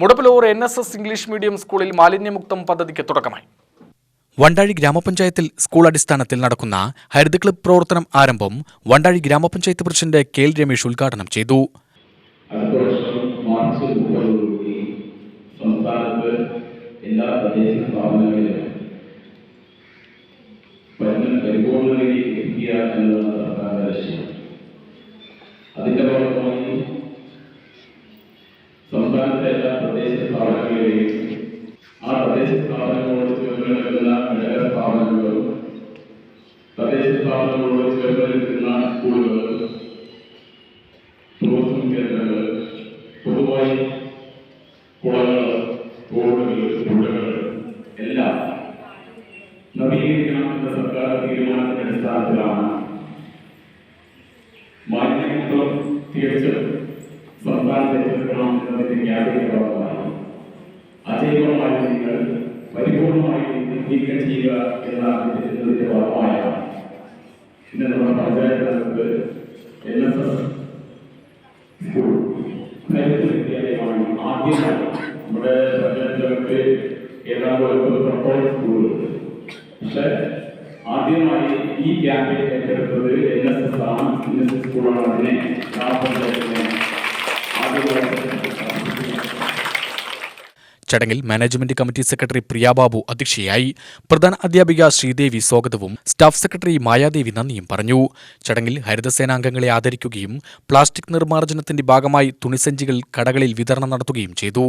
Mudappilur N S S English medium സ്കൂളിൽ മാലിന്യമുക്തം പദ്ധതിക്ക് തുടക്കമായി. വണ്ടാഴി ഗ്രാമപഞ്ചായത്തിൽ സ്കൂൾ അടിസ്ഥാനത്തിൽ നടക്കുന്ന ഹരിത ക്ലബ് പ്രവർത്തനം ആരംഭം വണ്ടാഴി ഗ്രാമപഞ്ചായത്ത് പ്രസിഡന്റ് കെ എൽ രമേശ് ഉദ്ഘാടനം ചെയ്തു. സംസ്ഥാനത്ത് എല്ലാ അതിന്റെ ഭാഗമായി സംസ്ഥാനത്തെ തദ്ദേശ സ്ഥാപനങ്ങളോട് ചേർന്ന് നിൽക്കുന്ന ഘടക സ്ഥാപനങ്ങളും തദ്ദേശ സ്ഥാപനങ്ങളോട് ചേർന്ന് നിൽക്കുന്ന സ്കൂളുകൾ ടൂറിസം കേന്ദ്രങ്ങൾ പൊതുവായി കുളങ്ങൾ തോടുകൾ പുഴകൾ എല്ലാം നവീകരിക്കണമെന്ന സർക്കാർ തീരുമാനത്തിന്റെ അടിസ്ഥാനത്തിലാണ് മാലിന്യങ്ങളും തികച്ചും സംസ്ഥാനത്തെ തീർക്കണം എന്നതിന്റെ യാതൊരു ഭാഗമായി പരിപൂർണമായി നീക്കം ചെയ്യുക എന്നാണ് ഇതിന്റെ ഭാഗമായാണ് ഇന്ന് നമ്മുടെ പഞ്ചായത്ത് നമുക്ക് എൻ എസ് എസ് സ്കൂൾ വിദ്യാലയമാണ് ആദ്യമായി നമ്മുടെ പഞ്ചായത്തുകൾക്ക് ഏതാണ്ട് ഒൻപത് പ്രൊട്ടോൾ സ്കൂളുകളുണ്ട് പക്ഷെ ആദ്യമായി ഈ ക്യാമ്പയിൻ ഏറ്റെടുത്തത് എൻ എസ് എസ് ആണ്. എൻ എസ് എസ് സ്കൂളാണ് അതിനെ ഗ്രാമപഞ്ചായത്തിനെ ആദ്യമായി ചടങ്ങിൽ മാനേജ്മെന്റ് കമ്മിറ്റി സെക്രട്ടറി പ്രിയാബാബു അധ്യക്ഷയായി പ്രധാന അധ്യാപിക ശ്രീദേവി സ്വാഗതവും സ്റ്റാഫ് സെക്രട്ടറി മായാദേവി നന്ദിയും പറഞ്ഞു. ചടങ്ങിൽ ഹരിതസേനാംഗങ്ങളെ ആദരിക്കുകയും പ്ലാസ്റ്റിക് നിർമ്മാർജനത്തിന്റെ ഭാഗമായി തുണിസഞ്ചികൾ കടകളിൽ വിതരണം നടത്തുകയും ചെയ്തു.